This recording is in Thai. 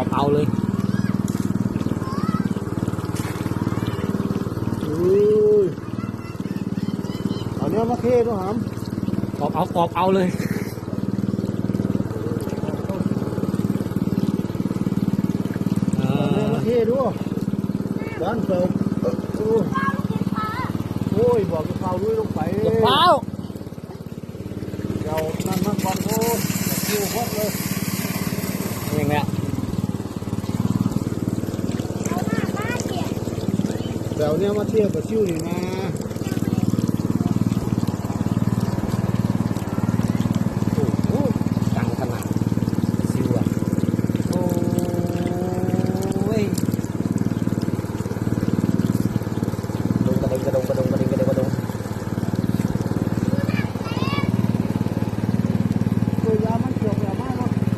อบเอาเลยอุ้ยเอาเนี้ยมาเทด้วยหามกรอบเอากรอบเอาเลยเอเอาเนี้ยอมาเทด้วยด้านเสิร์ฟโอ้ยโอ้ยบอกจะเฝ้าด้วยลงไปเปล่าเดี๋ยวนั่นมาก่อนโอ้ยคิวฮอตเลยอย่างเงี้ แถวเเนี้ยมาเทียบกับชิวนี่นะกระดงกระดงกระดง